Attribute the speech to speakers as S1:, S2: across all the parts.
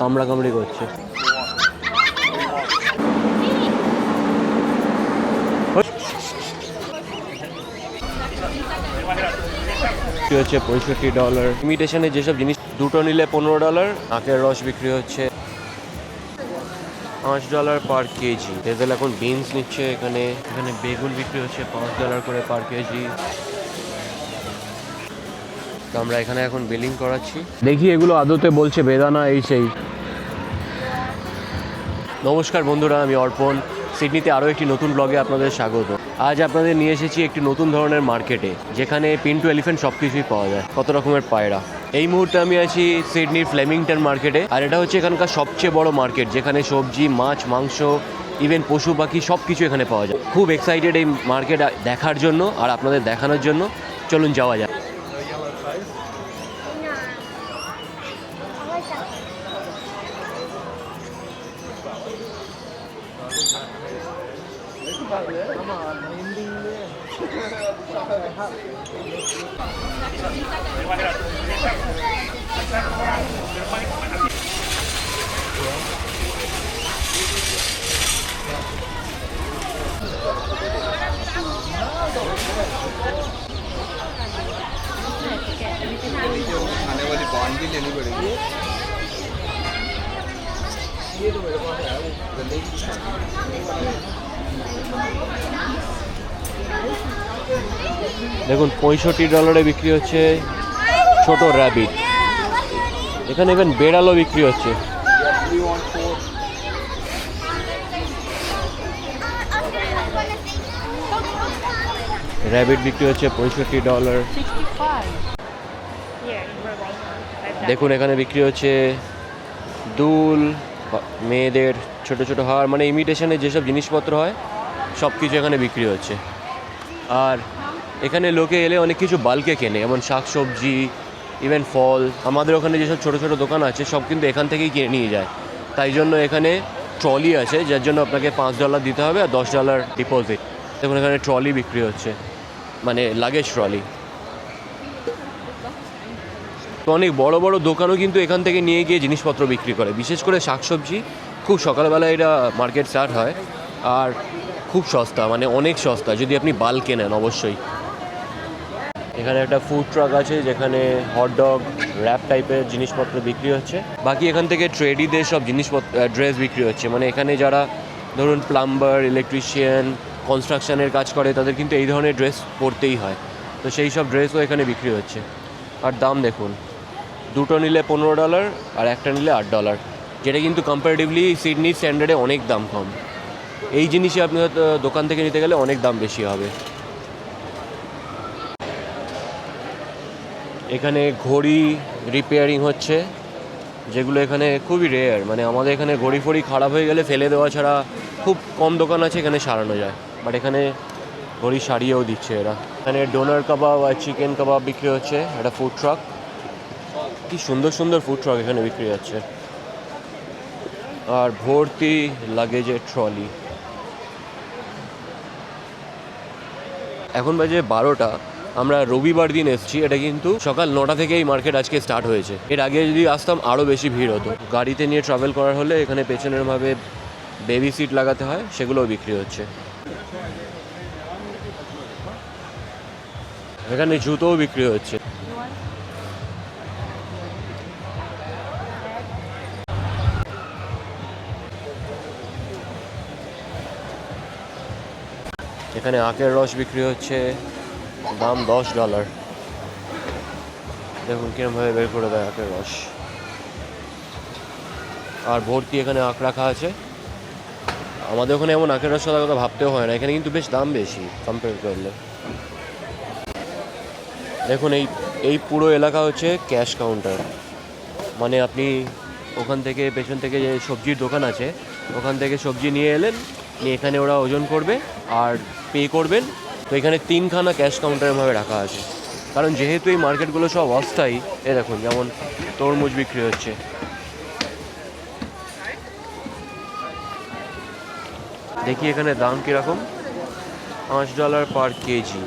S1: কামড়া কামড়ি করছে। বিক্রি হচ্ছে পঁয়ষট্টি ডলার ইমিটেশনে যেসব জিনিস দুটো নিলে পনেরো ডলার আখের রস বিক্রি হচ্ছে। পাঁচ ডলার পার কেজি তেজেল এখন বিনস নিচ্ছে এখানে। এখানে বেগুন বিক্রি হচ্ছে পাঁচ ডলার করে পার কেজি তো আমরা এখানে এখন বিলিং করাচ্ছি। দেখি এগুলো আদতে বলছে বেদানা এই সেই। নমস্কার বন্ধুরা আমি অর্পণ। সিডনিতে আরও একটি নতুন ব্লগে আপনাদের স্বাগত। আজ আপনাদের নিয়ে এসেছি একটি নতুন ধরনের মার্কেটে যেখানে পিন্টু এলিফেন্ট সব কিছুই পাওয়া যায় কত রকমের পায়রা। এই মুহূর্তে আমি আছি সিডনির ফ্লেমিংটন মার্কেটে আর এটা হচ্ছে এখানকার সবচেয়ে বড় মার্কেট যেখানে সবজি মাছ মাংস ইভেন পশু পাখি সব কিছু এখানে পাওয়া যায়। খুব এক্সাইটেড এই মার্কেট দেখার জন্য আর আপনাদের দেখানোর জন্য। চলুন যাওয়া যাক।
S2: आने वाली बॉन्ड भी लेनी पड़ेगी
S1: দেখুন পঁয়ষট্টি ডলারে বিক্রি হচ্ছে ছোট র্যাবিট এখানে ইভেন বেড়ালও বিক্রি হচ্ছে র্যাবিট বিক্রি হচ্ছে পঁয়ষট্টি dollar
S3: 65. Yeah, you were right.
S1: দেখুন এখানে বিক্রি হচ্ছে দুল মেয়েদের ছোট ছোট হার মানে ইমিটেশনের যেসব জিনিসপত্র হয় সব কিছু এখানে বিক্রি হচ্ছে। আর এখানে লোকে এলে অনেক কিছু বাল্কে কেনে, যেমন শাক সবজি ইভেন ফল। আমাদের ওখানে যেসব ছোট ছোট দোকান আছে, সব কিন্তু এখান থেকেই কিনে নিয়ে যায়। তাই জন্য এখানে ট্রলি আছে, যার জন্য আপনাকে পাঁচ ডলার দিতে হবে আর দশ ডলার ডিপোজিট দেখুন, এখানে ট্রলি বিক্রি হচ্ছে। মানে লাগেজ ট্রলি তো অনেক বড় বড় দোকানও কিন্তু এখান থেকে নিয়ে গিয়ে জিনিসপত্র বিক্রি করে। বিশেষ করে শাকসবজি, খুব সকালবেলা এটা মার্কেট স্টার্ট হয় আর খুব সস্তা মানে অনেক সস্তা, যদি আপনি বাল কেনেন অবশ্যই। এখানে একটা ফুড ট্রাক আছে যেখানে হটডগ র্যাপ টাইপের জিনিসপত্র বিক্রি হচ্ছে। বাকি এখান থেকে ট্রেডিদের সব জিনিসপত্র ড্রেস বিক্রি হচ্ছে। মানে এখানে যারা ধরুন প্লাম্বার ইলেকট্রিশিয়ান কনস্ট্রাকশানের কাজ করে, তাদের কিন্তু এই ধরনের ড্রেস পরতেই হয়। তো সেই সব ড্রেসও এখানে বিক্রি হচ্ছে। আর দাম দেখুন। দুটো নিলে পনেরো ডলার আর একটা নিলে আট ডলার যেটা কিন্তু কম্পারেটিভলি সিডনি স্ট্যান্ডার্ডে অনেক দাম কম। এই জিনিসই আপনি হয়তো দোকান থেকে নিতে গেলে অনেক দাম বেশি হবে। এখানে ঘড়ি রিপেয়ারিং হচ্ছে, যেগুলো এখানে খুবই রেয়ার মানে আমাদের এখানে ঘড়ি ফড়ি খারাপ হয়ে গেলে ফেলে দেওয়া ছাড়া খুব কম দোকান আছে, এখানে সারানো যায়। বাট এখানে ঘড়ি সারিয়েও দিচ্ছে এরা। এখানে ডোনার কাবাব আর চিকেন কাবাব বিক্রি হচ্ছে, একটা ফুড ট্রাক কি সুন্দর সুন্দর ফুড ট্রাক এখানে বিক্রি হচ্ছে। আর ভর্তি লাগেজের ট্রলি এখন বাজে বারোটা, আমরা রবিবার দিন এসেছি, এটা কিন্তু সকাল নটা থেকে এই মার্কেট আজকে স্টার্ট হয়েছে। এর আগে যদি আসতাম আরও বেশি ভিড় হতো। গাড়িতে নিয়ে ট্রাভেল করার হলে এখানে পেছনের ভাবে বেবি সিট লাগাতে হয়, সেগুলোও বিক্রি হচ্ছে। এখানে জুতোও বিক্রি হচ্ছে। এখানে আখের রস বিক্রি হচ্ছে। দাম দশ ডলার দেখুন কিরমভাবে বের করে দেয় আখের রস। আর ভর্তি এখানে আখ রাখা আছে। আমাদের ওখানে এমন আখের রস কথা কথা ভাবতেও হয় না। এখানে কিন্তু বেশ দাম বেশি কম্পেয়ার করলে। দেখুন এই এই পুরো এলাকা হচ্ছে ক্যাশ কাউন্টার মানে আপনি ওখান থেকে পেছন থেকে যে সবজির দোকান আছে, ওখান থেকে সবজি নিয়ে এলেন, নিয়ে এখানে ওরা ওজন করবে। আর পে করবেন। তো এখানে তিনখানা ক্যাশ কাউন্টারভাবে রাখা আছে। কারণ যেহেতু এই মার্কেটগুলো সব অস্থায়ী এ দেখুন যেমন তরমুজ বিক্রি হচ্ছে। দেখি এখানে দাম কীরকম। পাঁচ ডলার পার কেজি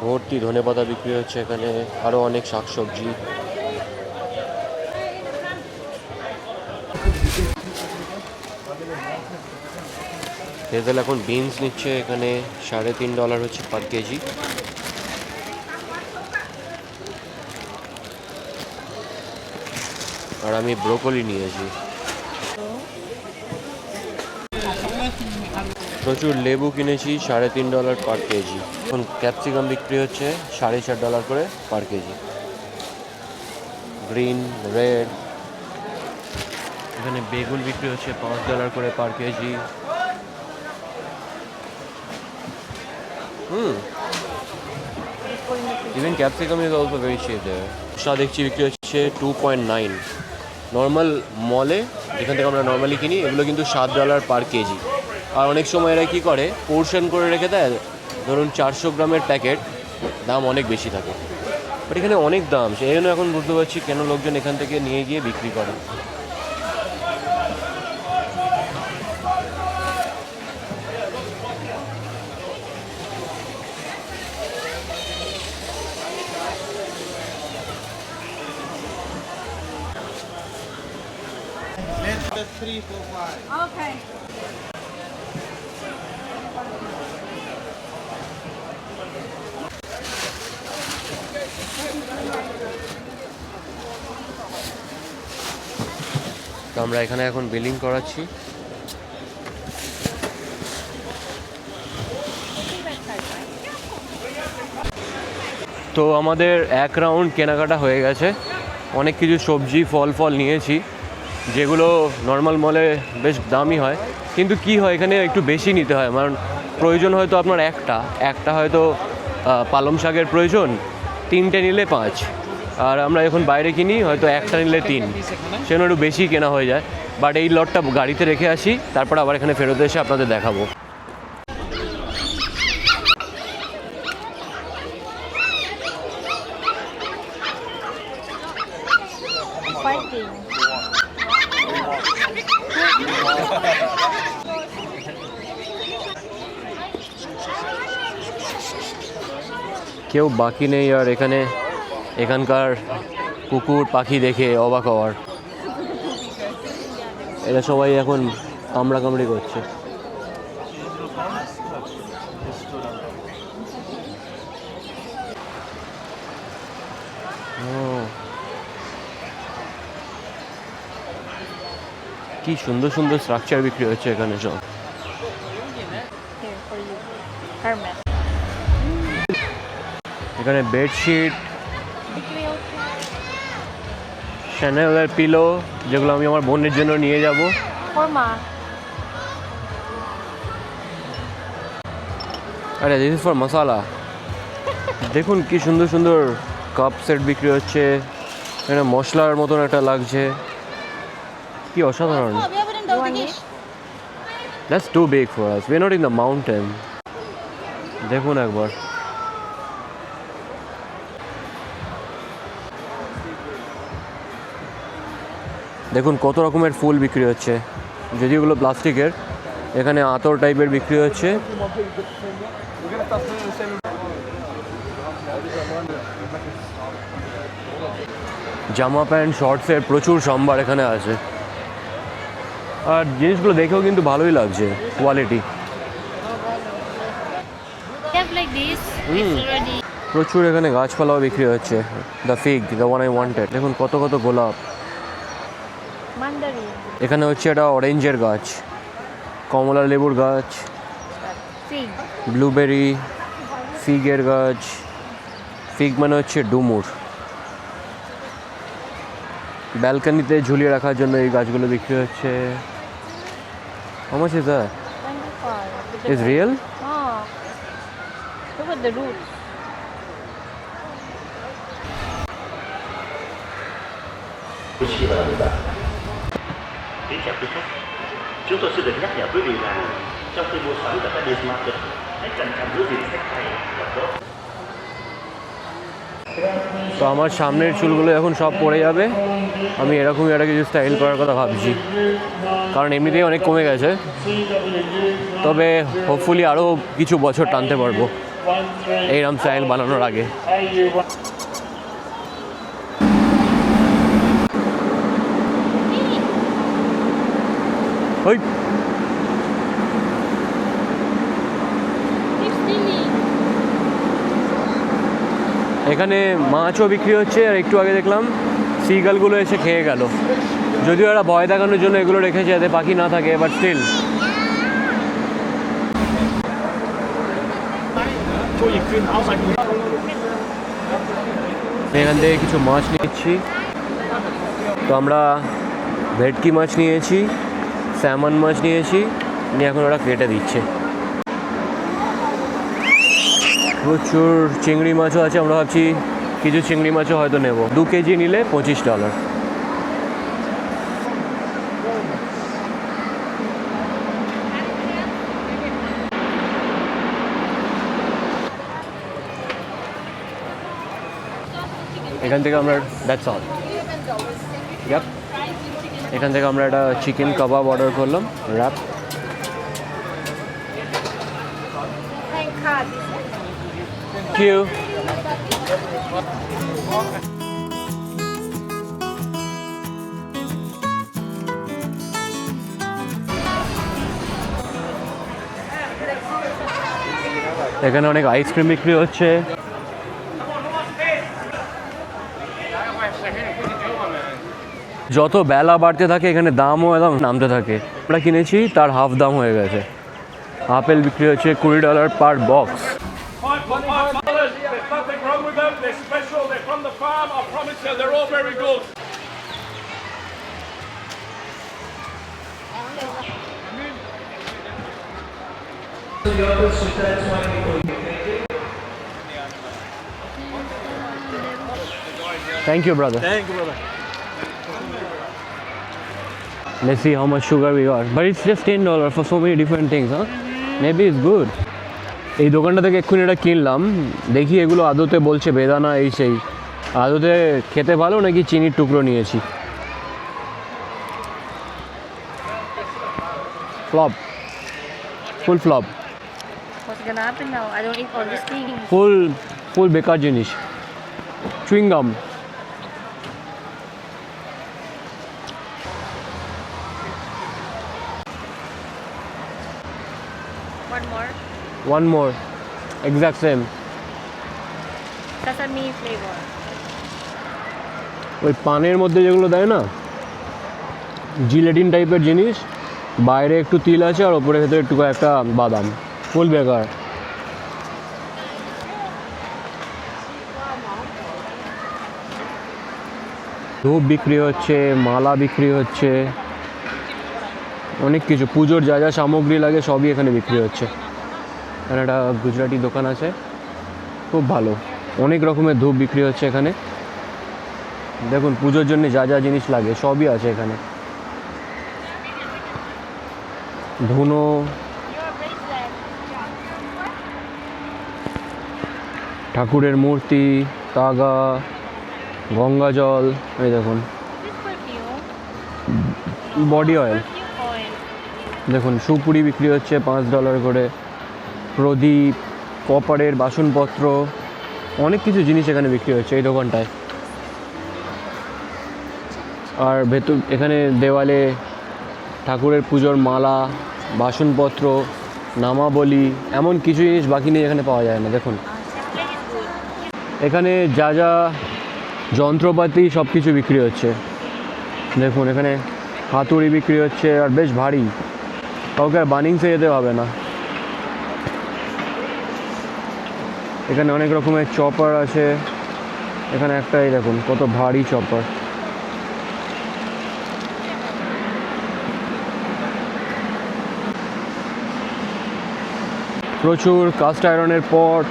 S1: ভর্তি ধনেপাতা বিক্রি হচ্ছে এখানে। আরও অনেক শাকসবজি। হেজেল এখন বিনস নিচ্ছে এখানে সাড়ে তিন ডলার হচ্ছে পার কেজি আর আমি ব্রোকলি নিয়েছি। প্রচুর লেবু কিনেছি, সাড়ে তিন ডলার পার কেজি এখন ক্যাপসিকাম বিক্রি হচ্ছে সাড়ে চার ডলার করে পার কেজি গ্রিন রেড এখানে বেগুন বিক্রি হচ্ছে পাঁচ ডলার করে per KG hmm even capsicum is also very cheap there শসা দেখছি বিক্রি হচ্ছে টু পয়েন্ট নাইন নর্মাল মলে যেখান থেকে আমরা নর্মালি কিনি এগুলো কিন্তু সাত ডলার পার কেজি আর অনেক সময় এরা কী করে পোর্শন করে রেখে দেয় ধরুন চারশো গ্রামের প্যাকেট দাম অনেক বেশি থাকে। বাট এখানে অনেক দাম সেই জন্য এখন বুঝতে পারছি কেন লোকজন এখান থেকে নিয়ে গিয়ে বিক্রি করে।
S2: Three, four, five.
S3: Okay.
S1: তো আমরা এখানে এখন বিলিং করাচ্ছি তো আমাদের এক রাউন্ড কেনাকাটা হয়ে গেছে অনেক কিছু সবজি ফল ফল নিয়েছি যেগুলো নর্মাল মলে বেশ দামি হয়। কিন্তু কি হয়, এখানে একটু বেশি নিতে হয়। কারণ প্রয়োজন হয়তো আপনার একটা। একটা হয়তো পালং শাকের প্রয়োজন। তিনটে নিলে পাঁচ। আর আমরা এখন বাইরে কিনি, হয়তো একটা নিলে তিন। সেজন্য একটু বেশি কেনা হয়ে যায়। বাট এই লটটা গাড়িতে রেখে আসি। তারপর আবার এখানে ফেরত এসে আপনাদের দেখাবো। কেউ বাকি নেই আর এখানে এখানকার কুকুর, পাখি দেখে অবাক হওয়ার। এরা সবাই এখন কামড়া কামড়ি করছে কি সুন্দর সুন্দর স্ট্রাকচার বিক্রি হচ্ছে এখানে সব। এখানে বেডশিট শ্যানেলের পিলো যেগুলো আমি আমার বোনের জন্য নিয়ে যাব। আরে দিস ইজ ফর মশালা দেখুন কি সুন্দর সুন্দর কাপ সেট বিক্রি হচ্ছে। এখানে মশলার মতন একটা লাগছে। কি অসাধারণ। That's too big for us we not in the mountain দেখুন একবার। দেখুন কত রকমের ফুল বিক্রি হচ্ছে। যদি ওগুলো প্লাস্টিকের এখানে আতর টাইপের বিক্রি হচ্ছে। জামা প্যান্ট শর্টসের প্রচুর সম্ভার এখানে আছে। আর জিনিসগুলো দেখেও কিন্তু ভালোই লাগছে কোয়ালিটি. প্রচুর এখানে গাছপালাও বিক্রি হচ্ছে। The fig the one I wanted দেখুন কত কত গোলাপ। এখানে হচ্ছে এটা অরেঞ্জের গাছ কমলা লেবুর গাছ ব্লুবেরি ফিগের গাছ ফিগ মানে হচ্ছে ডুমুর। ব্যালকানিতে ঝুলিয়ে রাখার জন্য এই গাছগুলো বিক্রি হচ্ছে। আমার is that
S3: 25.
S1: Is real
S3: Oh. Look at the roots.
S4: 不 kính chào quý khách chúng tôi xin được nhắc nhở quý vị rằng trong khi mua sắm tại các điểm Market hãy cẩn thận giữ gìn sách tay và tốt
S1: তো আমার সামনের চুলগুলো এখন সব পড়ে যাবে আমি এরকমই একটা কিছু স্টাইল করার কথা ভাবছি কারণ এমনিতেই অনেক কমে গেছে তবে হোপফুলি আরও কিছু বছর টানতে পারব এইরকম স্টাইল বানানোর আগে ওই এখানে মাছও বিক্রি হচ্ছে, আর একটু আগে দেখলাম সিগালগুলো এসে খেয়ে গেল। যদিও এরা ভয় দেখানোর জন্য এগুলো রেখেছে, যাতে পাখি না থাকে বাট স্টিল এখান থেকে কিছু মাছ নিচ্ছি। তো আমরা ভেটকি মাছ নিয়েছি। স্যামন মাছ নিয়েছি নিয়ে এখন ওরা কেটে দিচ্ছে। প্রচুর চিংড়ি মাছও আছে, আমরা ভাবছি কিছু চিংড়ি মাছও হয়তো নেব। দু কেজি নিলে পঁচিশ ডলার। এখান থেকে আমরা দ্যাটস অল ইয়াপ এখান থেকে আমরা একটা চিকেন কাবাব অর্ডার করলাম র্যাপ এখানে অনেক আইসক্রিম বিক্রি হচ্ছে। যত বেলা বাড়তে থাকে, এখানে দামও একদম নামতে থাকে। আমরা কিনেছি, তার হাফ দাম হয়ে গেছে। আপেল বিক্রি হচ্ছে কুড়ি
S2: dollar per box
S1: thank you brother
S2: thank you brother
S1: Let's see how much sugar we got. But it's just ten dollars for so many different things, huh? Maybe it's good. এই দোকানটা থেকে এক্ষুনি এটা কিনলাম দেখি এগুলো আদতে বলছে বেদানা এই সেই আদতে খেতে ভালো নাকি চিনির টুকরো নিয়েছি ফ্লপ ফুল ফ্লপ. ফুল ফুল বেকার জিনিস chewing gum
S3: one more
S1: exact same
S3: Sesame flavor.
S1: ওই পানের মধ্যে যেগুলো দেয় না জিলেটিন টাইপের জিনিস বাইরে একটু তিল আছে আর ওপরে ভেতরে একটু একটা বাদাম। ফুল বেকার। ধূপ বিক্রি হচ্ছে মালা বিক্রি হচ্ছে অনেক কিছু। পুজোর যা যা সামগ্রী লাগে সবই এখানে বিক্রি হচ্ছে। এখানে একটা গুজরাটি দোকান আছে। খুব ভালো। অনেক রকমের ধূপ বিক্রি হচ্ছে এখানে। দেখুন, পুজোর জন্য যা যা জিনিস লাগে, সবই আছে এখানে। ধুনো। ঠাকুরের মূর্তি, তাগা, গঙ্গা জল, এই দেখুন।
S3: Body oil.
S1: দেখুন, সুপুরি বিক্রি হচ্ছে পাঁচ ডলার করে। প্রদীপ, কপারের বাসনপত্র, অনেক কিছু জিনিস এখানে বিক্রি হচ্ছে এই দোকানটায়। আর ভেতর, এখানে দেওয়ালে ঠাকুরের পুজোর মালা, বাসনপত্র, নামাবলি, এমন কিছু জিনিস বাকি নেই এখানে পাওয়া যায় না, দেখুন. এখানে যা যা যন্ত্রপাতি সব কিছু বিক্রি হচ্ছে। দেখুন, এখানে হাতুড়ি বিক্রি হচ্ছে আর বেশ ভারী। কাউকে আর বানিংসে যেতে হবে না। এখানে অনেক রকমের চপার আছে। এখানে একটাই দেখুন, কত ভারী চপার প্রচুর কাস্ট আয়রনের পট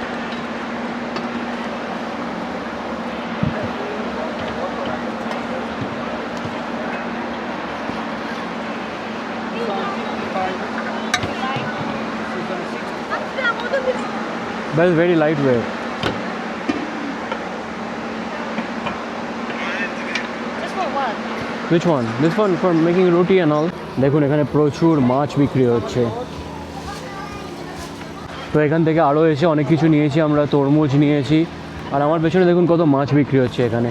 S1: That is very lightweight. Which one? This one for making roti and all. দেখুন এখানে প্রচুর মাছ বিক্রি হচ্ছে তো এখান থেকে আরও এসে অনেক কিছু নিয়েছি আমরা তরমুজ নিয়েছি আর আমার পেছনে দেখুন কত মাছ বিক্রি হচ্ছে এখানে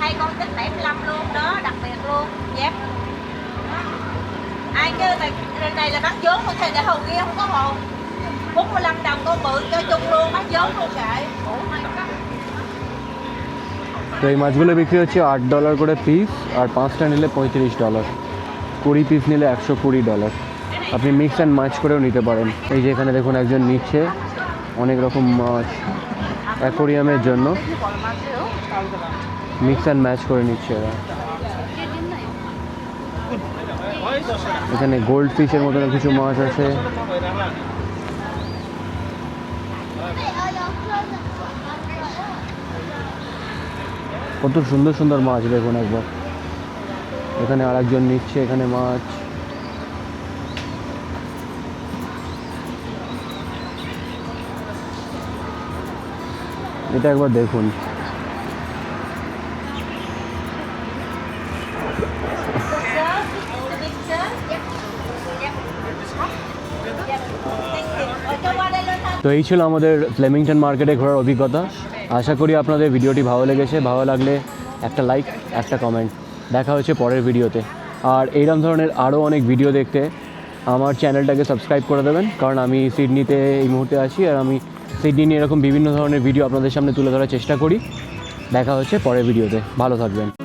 S3: hai con tính 75 luôn đó đặc biệt luôn dép ai kêu này này là bán vốn không thầy để hầu kia không có hồn 45 đồng con bự cho chung luôn bán vốn luôn kệ
S1: তো এই মাছগুলো বিক্রি হচ্ছে আট dollar করে piece আর পাঁচটা নিলে পঁয়ত্রিশ ডলার কুড়ি পিস নিলে একশো কুড়ি ডলার আপনি মিক্স অ্যান্ড মাছ করেও নিতে পারেন এই যে এখানে দেখুন একজন নিচ্ছে অনেক রকম মাছ অ্যাকোরিয়ামের জন্য মিক্স অ্যান্ড ম্যাচ করে নিচ্ছে এরা। এখানে গোল্ড ফিশের মতন কিছু মাছ আছে। কত সুন্দর সুন্দর মাছ দেখুন একবার। এখানে আরেকজন নিচ্ছে, এখানে মাছ। এটা একবার দেখুন। তো এই ছিল আমাদের ফ্লেমিংটন মার্কেটে ঘোরার অভিজ্ঞতা। আশা করি আপনাদের ভিডিওটি ভালো লেগেছে। ভালো লাগলে একটা লাইক একটা কমেন্ট দেখা হচ্ছে পরের ভিডিওতে। আর এইরকম ধরনের আরও অনেক ভিডিও দেখতে আমার চ্যানেলটাকে সাবস্ক্রাইব করে দেবেন। কারণ আমি সিডনিতে এই মুহূর্তে আছি আর আমি সিডনি নিয়ে এরকম বিভিন্ন ধরনের ভিডিও আপনাদের সামনে তুলে ধরার চেষ্টা করি। দেখা হচ্ছে পরের ভিডিওতে। ভালো থাকবেন।